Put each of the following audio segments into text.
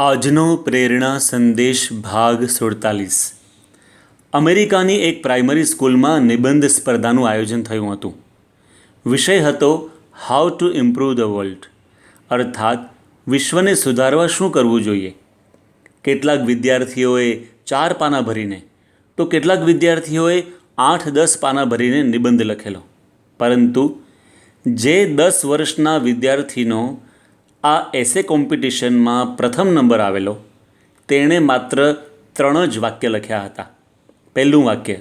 આજનો પ્રેરણા સંદેશ ભાગ સુડતાલીસ. અમેરિકાની એક પ્રાઇમરી સ્કૂલમાં નિબંધ સ્પર્ધાનું આયોજન થયું હતું. વિષય હતો how to improve the world અર્થાત, વિશ્વને સુધારવા શું કરવું જોઈએ? કેટલાક વિદ્યાર્થીઓએ ચાર પાના ભરીને, તો કેટલાક વિદ્યાર્થીઓએ આઠ, દસ પાના ભરીને નિબંધ લખેલો. પરંતુ, જે દસ વર્ષના વિદ્યાર્થીનો આ એસે કોમ્પિટિશનમાં પ્રથમ નંબર આવેલો. તેણે માત્ર ત્રણ જ વાક્ય લખ્યા હતા. પહેલું વાક્ય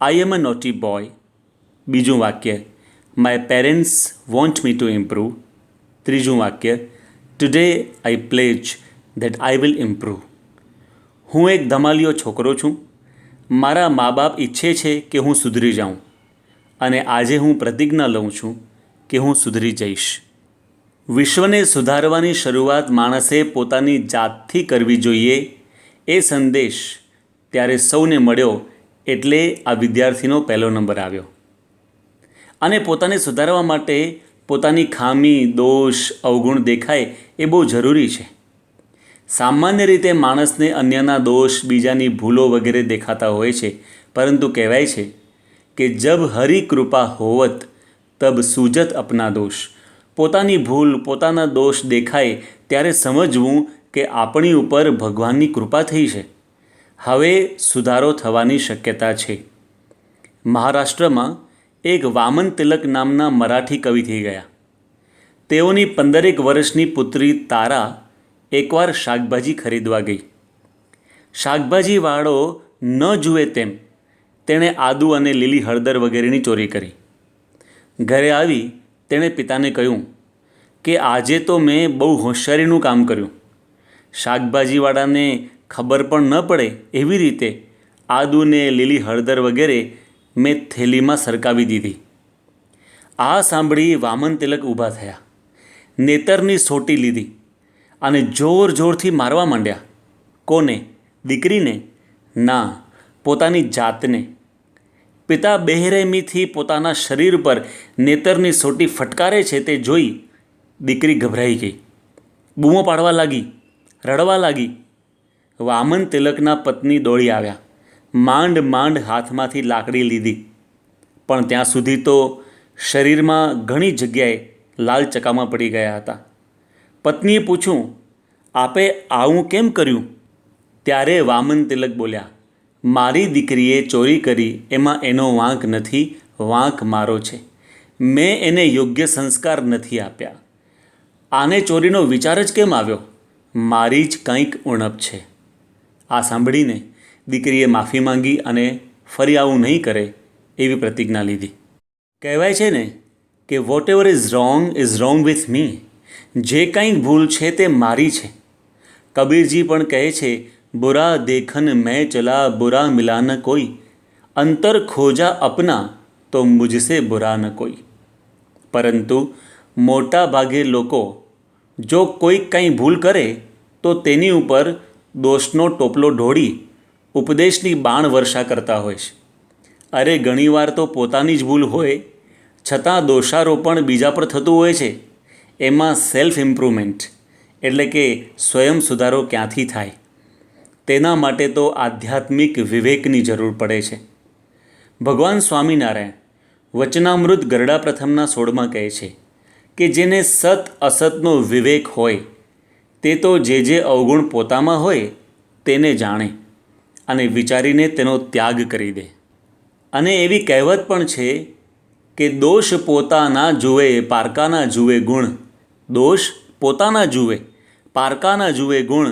આઈ એમ અ નોટી બોય બીજું વાક્ય my parents want me to improve ત્રીજું વાક્ય today I pledge that I will improve હું એક ધમાલિયો છોકરો છું. મારા મા બાપ ઈચ્છે છે કે હું સુધરી જાઉં. અને આજે હું પ્રતિજ્ઞા લઉં છું કે હું સુધરી જઈશ. વિશ્વને સુધારવાની શરૂઆત માણસે પોતાની જાતથી કરવી જોઈએ. એ સંદેશ ત્યારે સૌને મળ્યો એટલે આ વિદ્યાર્થીનો પહેલો નંબર આવ્યો. અને પોતાને સુધારવા માટે પોતાની ખામી, દોષ, અવગુણ દેખાય એ બહુ જરૂરી છે. સામાન્ય રીતે માણસને અન્યના દોષ, બીજાની ભૂલો વગેરે દેખાતા હોય છે. પરંતુ કહેવાય છે કે, જબ હરી કૃપા હોવત, તબ સૂજત અપના દોષ. પોતાની ભૂલ, પોતાના દોષ દેખાય ત્યારે સમજવું કે આપણી ઉપર ભગવાનની કૃપા થઈ છે. હવે સુધારો થવાની શક્યતા છે. મહારાષ્ટ્રમાં એક વામન તિલક નામના મરાઠી કવિ થઈ ગયા. તેઓની પંદરેક વર્ષની પુત્રી તારા એકવાર શાકભાજી ખરીદવા ગઈ. શાકભાજીવાળો ન જુએ તેમ, તેણે આદુ અને લીલી હળદર વગેરેની ચોરી કરી. ઘરે આવી તેણે પિતાને કહ્યું કે આજે તો મેં બહુ હોશિયારીનું કામ કર્યું. શાકભાજીવાળાને ખબર પણ ન પડે એવી રીતે આદુને લીલી હળદર વગેરે મેં થેલીમાં સરકાવી દીધી. આ સાંભળી વામન તિલક ઊભા થયા. નેતરની સોટી લીધી અને જોર જોરથી મારવા માંડ્યા. કોને? દીકરીને? ના, પોતાની જાતને. પિતા બેરહેમીથી પોતાના શરીર પર નેતરની સોટી ફટકારે છે તે જોઈ દીકરી ગભરાઈ ગઈ. બૂમો પાડવા લાગી, રડવા લાગી. વામન તિલકના પત્ની દોડી આવ્યા. માંડ માંડ હાથમાંથી લાકડી લીધી. પણ ત્યાં સુધી તો શરીરમાં ઘણી જગ્યાએ લાલ ચકામાં પડી ગયા હતા. પત્નીએ પૂછ્યું, આપે આવું કેમ કર્યું? ત્યારે વામન તિલક બોલ્યા મારી દીકરીએ ચોરી કરી, એમાં એનો વાંક નથી, વાંક મારો છે. મેં એને યોગ્ય સંસ્કાર નથી આપ્યા. આને ચોરીનો વિચાર જ કેમ આવ્યો? મારી જ કંઈક ઉણપ છે. આ સાંભળીને દીકરીએ માફી માંગી અને ફરી આવું નહીં કરે એવી પ્રતિજ્ઞા લીધી. કહેવાય છે ને કે whatever is wrong is wrong with me જે કંઈક ભૂલ છે તે મારી છે. કબીરજી પણ કહે છે બુરા દેખન મેં ચલા, બુરા मिला न કોઈ. અંતર ખોજા અપના, તો मुझसे બુરા ન કોઈ. પરંતુ મોટા ભાગે લોકો જો કોઈ કંઈ ભૂલ કરે, તો તેની ઉપર દોષનો ટોપલો ઢોળી ઉપદેશની બાણ વર્ષા કરતા હોય છે. અરે ઘણીવાર તો પોતાની જ ભૂલ હોય, છતાં દોષારોપણ બીજા પર થતું હોય છે. એમાં સેલ્ફ ઇમ્પ્રુવમેન્ટ એટલે કે સ્વયં સુધારો ક્યાંથી થાય? તેના માટે તો આધ્યાત્મિક વિવેકની જરૂર પડે છે. ભગવાન સ્વામિનારાયણ વચનામૃત ગરડા પ્રથમના સોળમાં કહે છે કે જેને સત અસતનો વિવેક હોય, તે તો જે જે અવગુણ પોતામાં હોય તેને જાણે અને વિચારીને તેનો ત્યાગ કરી દે. અને એવી કહેવત પણ છે કે દોષ પોતાના જુએ પારકાના જુએ ગુણ, દોષ પોતાના જુએ પારકાના જુએ ગુણ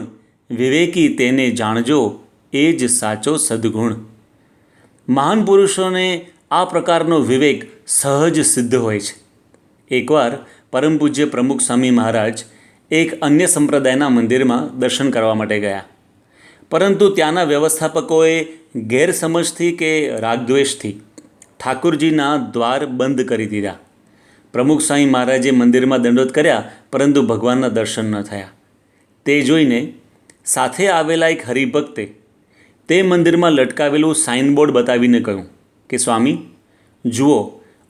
વિવેકી તેને જાણજો, એ જ સાચો સદ્ગુણ. મહાન પુરુષોને આ પ્રકારનો વિવેક સહજ સિદ્ધ હોય છે. એકવાર પરમ પૂજ્ય પ્રમુખ સ્વામી મહારાજ એક અન્ય સંપ્રદાયના મંદિરમાં દર્શન કરવા માટે ગયા. પરંતુ ત્યાંના વ્યવસ્થાપકોએ ગેરસમજથી કે રાગદ્વેષથી ઠાકુરજીના દ્વાર બંધ કરી દીધા. પ્રમુખ સ્વામી મહારાજે મંદિરમાં દંડોત કર્યા, પરંતુ ભગવાનના દર્શન ન થયા. તે જોઈને સાથે આવેલા એક હરિભક્તે તે મંદિરમાં લટકાવેલું સાઇનબોર્ડ બતાવીને કહ્યું કે, સ્વામી, જુઓ,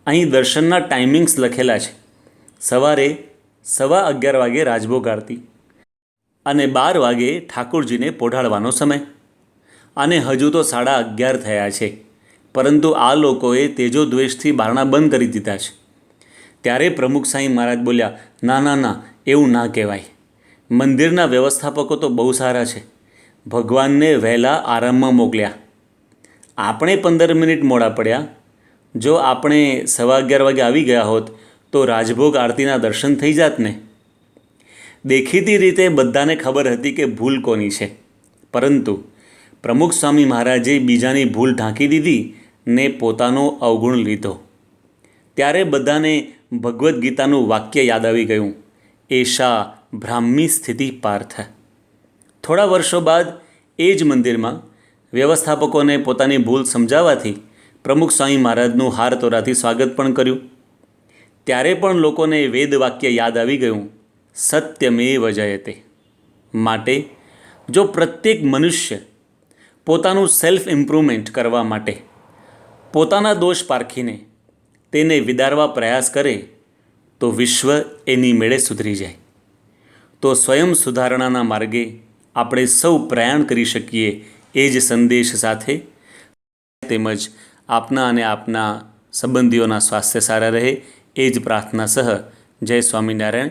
અહીં દર્શનના ટાઈમિંગ્સ લખેલા છે. સવારે સવા અગિયાર વાગે રાજભોગ આરતી અને બાર વાગે ઠાકોરજીને પોઢાડવાનો સમય. અને હજુ તો સાડા અગિયાર થયા છે, પરંતુ આ લોકોએ તેજો દ્વેષથી બારણા બંધ કરી દીધા છે. ત્યારે પ્રમુખ સાંઈ મહારાજ બોલ્યા, ના ના ના, એવું ના કહેવાય. મંદિરના વ્યવસ્થાપકો તો બહુ સારા છે. ભગવાનને વહેલા આરામમાં મોકલ્યા. આપણે પંદર મિનિટ મોડા પડ્યા. જો આપણે સવા અગિયાર વાગે આવી ગયા હોત, તો રાજભોગ આરતીના દર્શન થઈ જાત ને? દેખીતી રીતે બધાને ખબર હતી કે ભૂલ કોની છે. પરંતુ પ્રમુખ સ્વામી મહારાજે બીજાની ભૂલ ઢાંકી દીધી ને પોતાનો અવગુણ લીધો. ત્યારે બધાને ભગવદ્ ગીતાનું વાક્ય યાદ આવી ગયું. એશા બ્રાહ્મી સ્થિતિ પાર્થ થોડા વર્ષો બાદ એ જ મંદિરમાં વ્યવસ્થાપકોને પોતાની ભૂલ સમજાવવાથી પ્રમુખ સ્વામી મહારાજનું હાર તોરાથી સ્વાગત પણ કર્યું. ત્યારે પણ લોકોને વેદ વાક્ય યાદ આવી ગયું, સત્યમેવ જયતે. માટે જો પ્રત્યેક મનુષ્ય પોતાનું સેલ્ફ ઇમ્પ્રુવમેન્ટ કરવા માટે પોતાના દોષ પારખીને તેને વિદારવા પ્રયાસ કરે, તો વિશ્વ એની મેળે સુધરી જાય. તો સ્વયં સુધારણાના માર્ગે આપણે સૌ પ્રયાણ કરી શકીએ એ જ સંદેશ સાથે. તેમજ આપના અને આપના સંબંધીઓના સ્વાસ્થ્ય સારા રહે એ જ પ્રાર્થના સહ જય સ્વામિનારાયણ.